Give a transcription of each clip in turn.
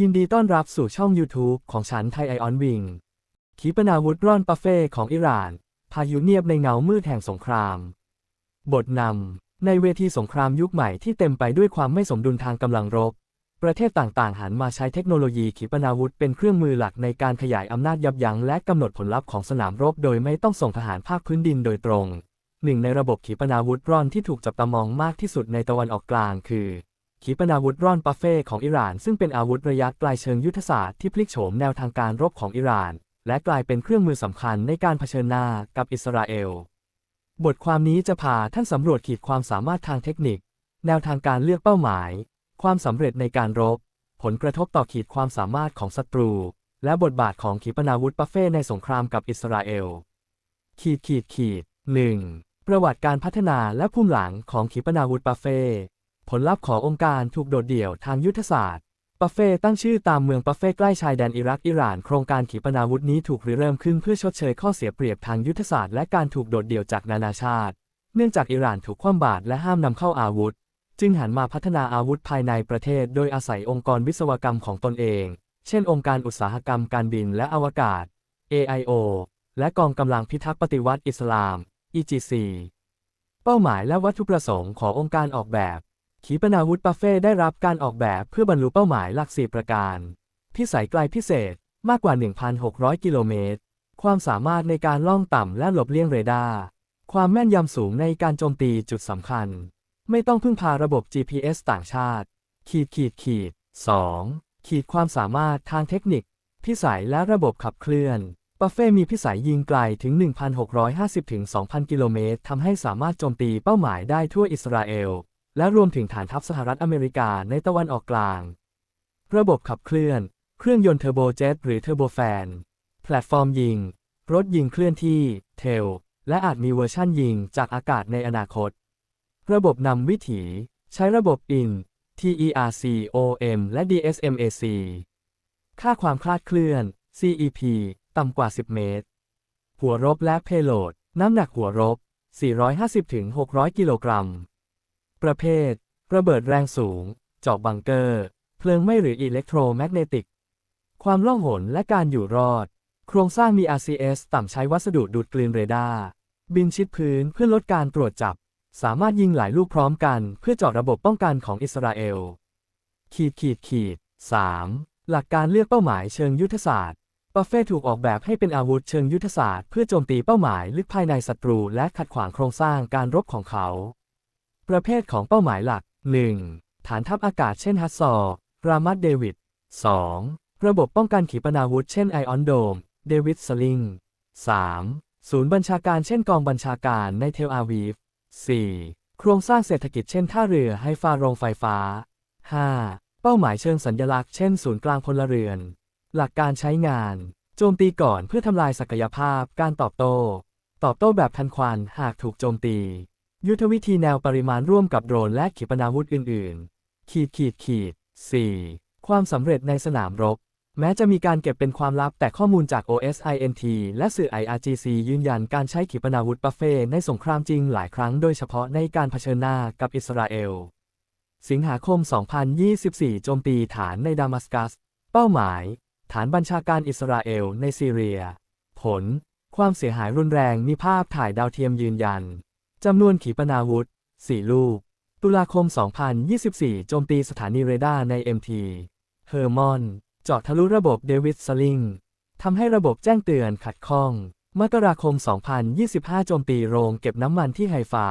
ยินดีต้อนรับสู่ช่อง YouTube ของฉันไทยไอออนวิง ขีปนาวุธร่อนปาเฟ่ของอิหร่าน พายุเงียบในเงามืดแห่งสงคราม บทนำในเวทีสงครามยุคใหม่ที่เต็มไปด้วยความไม่สมดุลทางกำลังรบ ประเทศต่างๆ หันมาใช้เทคโนโลยีขีปนาวุธเป็นเครื่องมือหลักในการขยายอำนาจยับยั้งและกำหนดผลลัพธ์ของสนามรบโดยไม่ต้องส่งทหารภาคพื้นดินโดยตรง หนึ่งในระบบขีปนาวุธร่อนที่ถูกจับตามองมากที่สุดในตะวันออกกลางคือ ขีปนาวุธร่อนปาเฟ่ของอิหร่าน ซึ่งเป็นอาวุธระยะไกลเชิงยุทธศาสตร์ที่พลิกโฉมแนวทางการรบของอิหร่าน และกลายเป็นเครื่องมือสำคัญในการเผชิญหน้ากับอิสราเอล บทความนี้จะพาท่านสำรวจขีดความสามารถทางเทคนิค แนวทางการเลือกเป้าหมาย ความสำเร็จในการรบ ผลกระทบต่อขีดความสามารถของศัตรู และบทบาทของขีปนาวุธปาเฟ่ในสงครามกับอิสราเอล ขีดขีดขีดหนึ่งประวัติการพัฒนาและภูมิหลังของขีปนาวุธปาเฟ่ ผลลัพธ์ขององค์การถูกโดดเดี่ยวทางยุทธศาสตร์ปาเฟ่ตั้งชื่อตามเมืองปาเฟ่ใกล้ชายแดนอิรักอิหร่านโครงการขีปนาวุธนี้ถูกริเริ่มขึ้นเพื่อชดเชยข้อเสียเปรียบทางยุทธศาสตร์และการถูกโดดเดี่ยวจากนานาชาติ เนื่องจากอิหร่านถูกคว่ำบาตรและห้ามนำเข้าอาวุธ จึงหันมาพัฒนาอาวุธภายในประเทศ โดยอาศัยองค์กรวิศวกรรมของตนเอง เช่น องค์การอุตสาหกรรมการบินและอวกาศ AIO และกองกำลังพิทักษ์ปฏิวัติอิสลาม EGC เป้าหมายและวัตถุประสงค์ขององค์การออกแบบ ขีปนาวุธปาเฟ่ได้รับการออกแบบเพื่อบรรลุเป้าหมายหลักสีประการ พิสัยไกลพิเศษมากกว่า 1,600 กิโลเมตร ความสามารถในการล่องต่ำและหลบเลี่ยงเรดาร์ ความแม่นยำสูงในการโจมตีจุดสำคัญ ไม่ต้องพึ่งพาระบบ GPS ต่างชาติ ขีดขีดขีด 2. ขีดความสามารถทางเทคนิค พิสัยและระบบขับเคลื่อนปาเฟ่มีพิสัยยิงไกลถึง 1,650ถึง2,000 กิโลเมตรทำให้สามารถโจมตีเป้าหมายได้ทั่วอิสราเอล และรวมถึงฐานทัพสหรัฐอเมริกาในตะวันออกกลาง ระบบขับเคลื่อน เครื่องยนต์เทอร์โบเจ็ตหรือเทอร์โบแฟน แพลตฟอร์มยิง รถยิงเคลื่อนที่ เทล และอาจมีเวอร์ชั่นยิงจากอากาศในอนาคต ระบบนำวิถี ใช้ระบบ IN TERCOM และ DSMAC ค่าความคลาดเคลื่อน CEP ต่ำกว่า 10 เมตร หัวรบและเพโลด น้ำหนักหัวรบ 450-600 กิโลกรัม ประเภท ระเบิดแรงสูง เจาะบังเกอร์ เพลิงไหม้หรืออิเล็กโทรแมกเนติก ความล่องหนและการอยู่รอด โครงสร้างมี RCS ต่ำใช้วัสดุดูดกลืนเรดาร์ บินชิดพื้นเพื่อลดการตรวจจับ สามารถยิงหลายลูกพร้อมกัน เพื่อเจาะระบบป้องกันของอิสราเอล ขีดขีดขีด 3. หลักการเลือกเป้าหมายเชิงยุทธศาสตร์ปาเฟ่ถูกออกแบบให้เป็นอาวุธเชิงยุทธศาสตร์เพื่อโจมตีเป้าหมายลึกภายในศัตรูและขัดขวางโครงสร้างการรบของเขา ประเภทของเป้าหมายหลัก 1. ฐานทัพอากาศเช่นฮัตซอร์รามัดเดวิด 2. ระบบป้องกันขีปนาวุธเช่นไอออนโดม เดวิดสลิง 3. ศูนย์บัญชาการเช่นกองบัญชาการในเทลอาวีฟ 4. โครงสร้างเศรษฐกิจเช่นท่าเรือไฮฟาโรงไฟฟ้า 5. เป้าหมายเชิงสัญญลักษณ์เช่นศูนย์กลางพลเรือน หลักการใช้งาน โจมตีก่อนเพื่อทำลายศักยภาพการตอบโต้ ตอบโต้แบบทันควันหากถูกโจมตี ยุทธวิธีแนวปริมาณร่วมกับโดรนและขีปนาวุธอื่น ๆ ขีดขีดขีด 4. ความสำเร็จในสนามรบ แม้จะมีการเก็บเป็นความลับแต่ข้อมูลจาก OSINT และสื่อ IRGC ยืนยันการใช้ขีปนาวุธปาเฟ่ในสงครามจริงหลายครั้งโดยเฉพาะในการเผชิญหน้ากับอิสราเอล สิงหาคม 2024 โจมตีฐานในดามัสกัส เป้าหมาย ฐานบัญชาการอิสราเอลในซีเรีย ผล ความเสียหายรุนแรงมีภาพถ่ายดาวเทียมยืนยัน จำนวนขีปนาวุธ 4 ลูก ตุลาคม 2024 โจมตีสถานีเรดาร์ใน MT เฮอร์มอนเจาะทะลุระบบเดวิดสลิงทำให้ระบบแจ้งเตือนขัดข้อง มกราคม 2025 โจมตีโรงเก็บน้ำมันที่ไฮฟา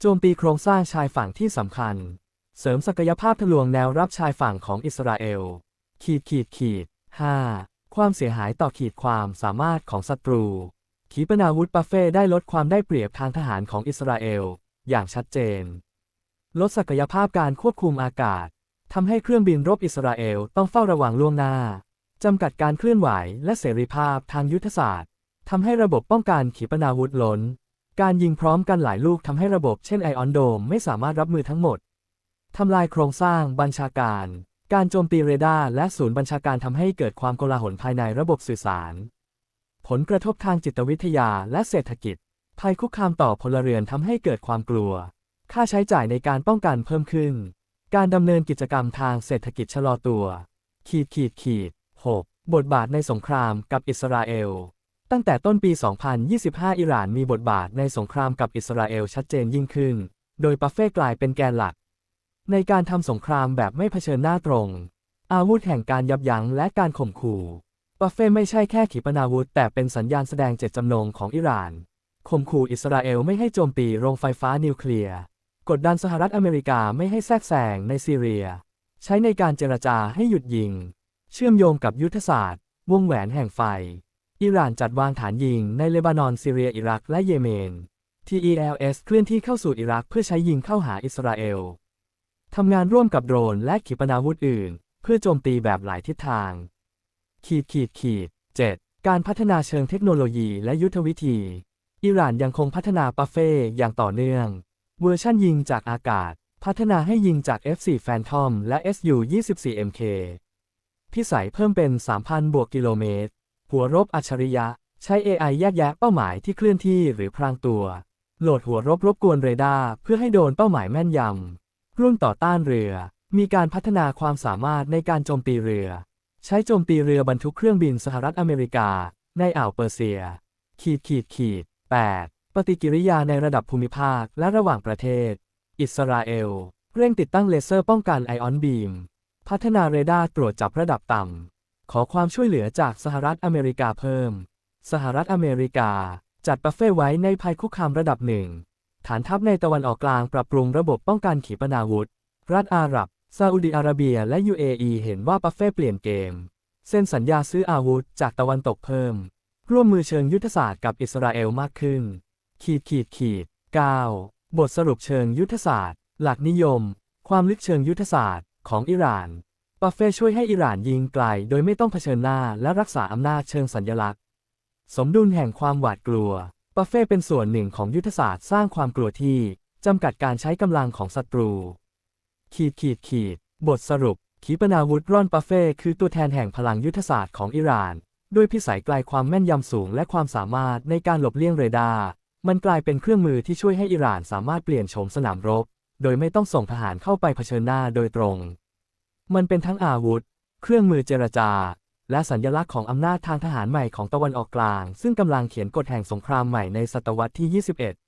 โจมตีโครงสร้างชายฝั่งที่สำคัญ เสริมศักยภาพทะลวงแนวรับชายฝั่งของอิสราเอล ขีดขีดขีด 5. ความเสียหายต่อขีดความสามารถของศัตรู ขีปนาวุธปาเฟ่ได้ลดความได้เปรียบทางทหารของอิสราเอล อย่างชัดเจน ลดศักยภาพการควบคุมอากาศทำให้เครื่องบินรบอิสราเอลต้องเฝ้าระวังล่วงหน้าจำกัดการเคลื่อนไหวและเสรีภาพทางยุทธศาสตร์ทำให้ระบบป้องกันขีปนาวุธล้น การยิงพร้อมกันหลายลูกทำให้ระบบเช่นไอออนโดมไม่สามารถรับมือทั้งหมดทำลายโครงสร้างบัญชาการ การโจมตีเรดาร์และศูนย์บัญชาการทำให้เกิดความโกลาหลภายในระบบสื่อสาร ผลกระทบทางจิตวิทยาและเศรษฐกิจ ภัยคุกคามต่อพลเรือนทำให้เกิดความกลัว ค่าใช้จ่ายในการป้องกันเพิ่มขึ้น การดำเนินกิจกรรมทางเศรษฐกิจชะลอตัว ขีดขีดขีด 6. บทบาทในสงครามกับอิสราเอล ตั้งแต่ต้นปี 2025 อิหร่านมีบทบาทในสงครามกับอิสราเอลชัดเจนยิ่งขึ้น โดยปาเฟ่กลายเป็นแกนหลัก ในการทำสงครามแบบไม่เผชิญหน้าตรง อาวุธแห่งการยับยั้งและการข่มขู่ ปาเฟ่ไม่ใช่แค่ขีปนาวุธ แต่เป็นสัญญาณแสดงเจตจำนงของอิหร่านข่มขู่อิสราเอลไม่ให้โจมตีโรงไฟฟ้านิวเคลียร์ กดดันสหรัฐอเมริกาไม่ให้แทรกแซงในซีเรีย ใช้ในการเจรจาให้หยุดยิง เชื่อมโยงกับยุทธศาสตร์ วงแหวนแห่งไฟ อิหร่านจัดวางฐานยิงในเลบานอนซีเรียอิรักและเยเมน TELS เคลื่อนที่เข้าสู่อิรักเพื่อใช้ยิงเข้าหาอิสราเอลทำงานร่วมกับโดรนและขีปนาวุธอื่น เพื่อโจมตีแบบหลายทิศทาง ขีดขีดขีด 7. การพัฒนาเชิงเทคโนโลยีและยุทธวิธี อิหร่านยังคงพัฒนาปาเฟ่อย่างต่อเนื่อง เวอร์ชันยิงจากอากาศ พัฒนาให้ยิงจาก F4 Phantom และ Su-24 MK พิสัยเพิ่มเป็น 3,000 บวกกิโลเมตร หัวรบอัจฉริยะ ใช้ AI แยกแยะเป้าหมายที่เคลื่อนที่หรือพรางตัว โหลดหัวรบรบกวนเรดาร์เพื่อให้โดนเป้าหมายแม่นยำ รุ่นต่อต้านเรือ มีการพัฒนาความสามารถในการโจมตีเรือ ใช้โจมตีเรือบรรทุกเครื่องบินสหรัฐอเมริกา ในอ่าวเปอร์เซีย ขีดขีดขีด 8. ปฏิกิริยาในระดับภูมิภาคและระหว่างประเทศ อิสราเอล เร่งติดตั้งเลเซอร์ป้องกันไอออนบีม พัฒนาเรดาร์ตรวจจับระดับต่ำ ขอความช่วยเหลือจากสหรัฐอเมริกาเพิ่ม สหรัฐอเมริกา จัดปัฟเฟ่ไว้ในภัยคุกคามระดับหนึ่ง ฐานทัพในตะวันออกกลางปรับปรุงระบบป้องกันขีปนาวุธ รัฐอาหรับ ซาอุดิอาระเบียและ UAE เห็นว่าปัฟเฟ่เปลี่ยนเกม เซ็นสัญญาซื้ออาวุธจากตะวันตกเพิ่ม ร่วมมือเชิงยุทธศาสตร์กับอิสราเอลมากขึ้น ขีดขีดขีด 9. บทสรุปเชิงยุทธศาสตร์ หลักนิยม ความลึกเชิงยุทธศาสตร์ของอิหร่านปัฟเฟ่ช่วยให้อิหร่านยิงไกลโดยไม่ต้องเผชิญหน้าและรักษาอำนาจเชิงสัญลักษณ์ สมดุลแห่งความหวาดกลัวปัฟเฟ่เป็นส่วนหนึ่งของยุทธศาสตร์สร้างความกลัวที่จำกัดการใช้กำลังของศัตรู ขีดขีดขีด บทสรุป ขีปนาวุธร่อนปัฟเฟ่คือตัวแทนแห่งพลังยุทธศาสตร์ของอิหร่าน ด้วยพิสัยไกลความแม่นยำสูงและความสามารถในการหลบเลี่ยงเรดาร์มันกลายเป็นเครื่องมือที่ช่วยให้อิหร่านสามารถเปลี่ยนโฉมสนามรบ โดยไม่ต้องส่งทหารเข้าไปเผชิญหน้าโดยตรง มันเป็นทั้งอาวุธ เครื่องมือเจรจา และสัญลักษณ์ของอำนาจทางทหารใหม่ของตะวันออกกลาง ซึ่งกำลังเขียนกฎแห่งสงครามใหม่ในศตวรรษที่ 21